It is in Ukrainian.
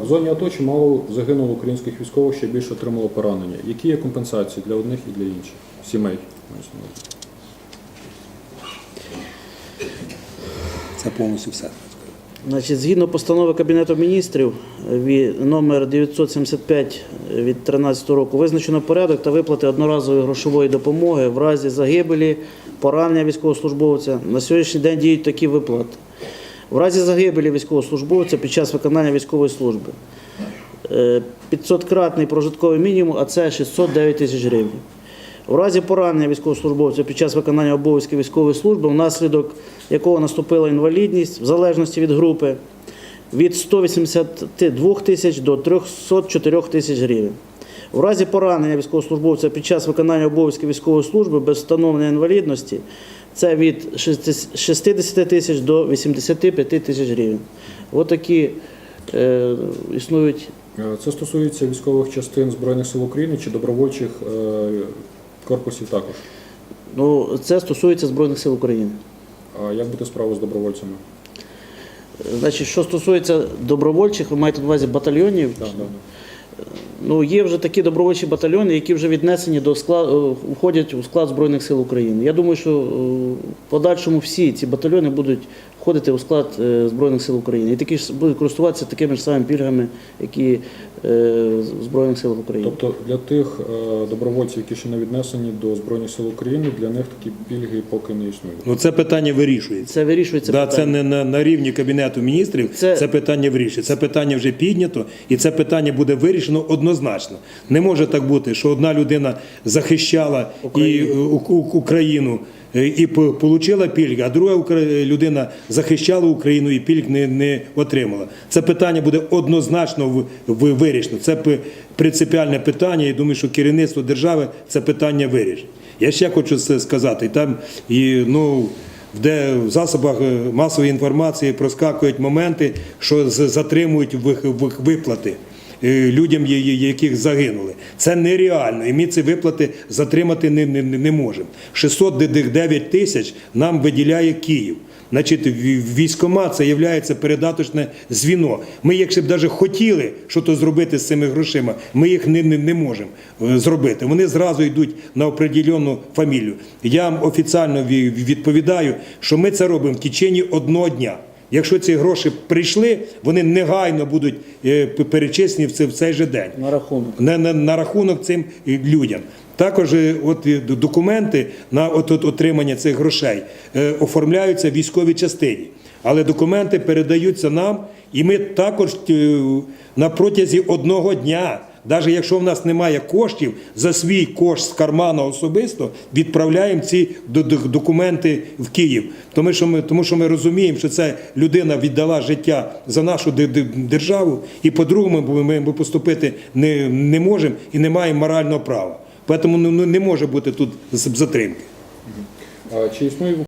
В зоні АТО чимало загинуло українських військових, ще більше отримало поранення. Які є компенсації для одних і для інших? Сімей. Це повністю все. Значить, згідно постанови Кабінету міністрів номер 975 від 2013 року визначено порядок та виплати одноразової грошової допомоги в разі загибелі, поранення військовослужбовця. На сьогоднішній день діють такі виплати. В разі загибелі військовослужбовця під час виконання військової служби. 500-кратний прожитковий мінімум, а це 609 тисяч гривень. У разі поранення військовослужбовця під час виконання обов'язків військової служби, внаслідок якого наступила інвалідність, в залежності від групи, від 182 тисяч до 304 тисяч гривень. У разі поранення військовослужбовця під час виконання обов'язків військової служби без встановлення інвалідності це від 60 тисяч до 85 тисяч гривень. Ось такі е, існують Е, Це стосується військових частин Збройних сил України чи добровольчих е, корпусів також. Ну, це стосується Збройних сил України. А як буде справа з добровольцями? Значить, що стосується добровольчих, ви маєте на увазі батальйонів. Да, да. Ну, є вже такі добровольчі батальйони, які вже віднесені до складу, входять у склад Збройних сил України. Я думаю, що е, в подальшому всі ці батальйони будуть входити у склад е, Збройних сил України. І такі ж будуть користуватися такими ж самими пільгами, які е, Збройних сил України. Тобто для тих е, добровольців, які ще не віднесені до Збройних сил України, для них такі пільги поки не існують. Ну це питання вирішується. Це вирішується Да, питання. це не на, на рівні Кабінету міністрів, Це- це, питання вирішується. Це питання вже піднято, і це питання буде вирішено однозначно. Не може так бути, що одна людина захищала і, е, Україну е, і отримала пільги, а друга укра- людина захищала Україну і пільг не, не отримала. Це питання буде однозначно вирішено. Це принципіальне питання. і думаю, що керівництво держави це питання вирішить. Я ще хочу це сказати. Там і ну де в засобах е, масової інформації проскакують моменти, що затримують виплати. Е, Людям, яких загинули, це нереально, і ми ці виплати затримати не, не, не можемо. 609 тисяч нам виділяє Київ. Значить, в- військкомат це є передаточне звіно. Ми, якщо б навіть хотіли щось зробити з цими грошима, ми їх не, не, не можемо е, зробити. Вони зразу йдуть на определенну фамілію. Я вам офіційно ві- відповідаю, що ми це робимо в течение одного дня. Якщо ці гроші прийшли, вони негайно будуть е, перечислені в цей, же день на рахунок. на, на, на рахунок цим е, людям. Також е, от документи на от, от, отримання цих грошей е, оформляються в військовій частині. Але документи передаються нам, і ми також е, на протязі одного дня, навіть якщо в нас немає коштів, за свій кошт з кармана особисто відправляємо ці до- до- документи в Київ. Тому що ми, тому що ми розуміємо, що ця людина віддала життя за нашу де- де- державу, і по-другому ми, поступити не, не можемо і не маємо морального права. Тому ну, не може бути тут затримки. Чи існує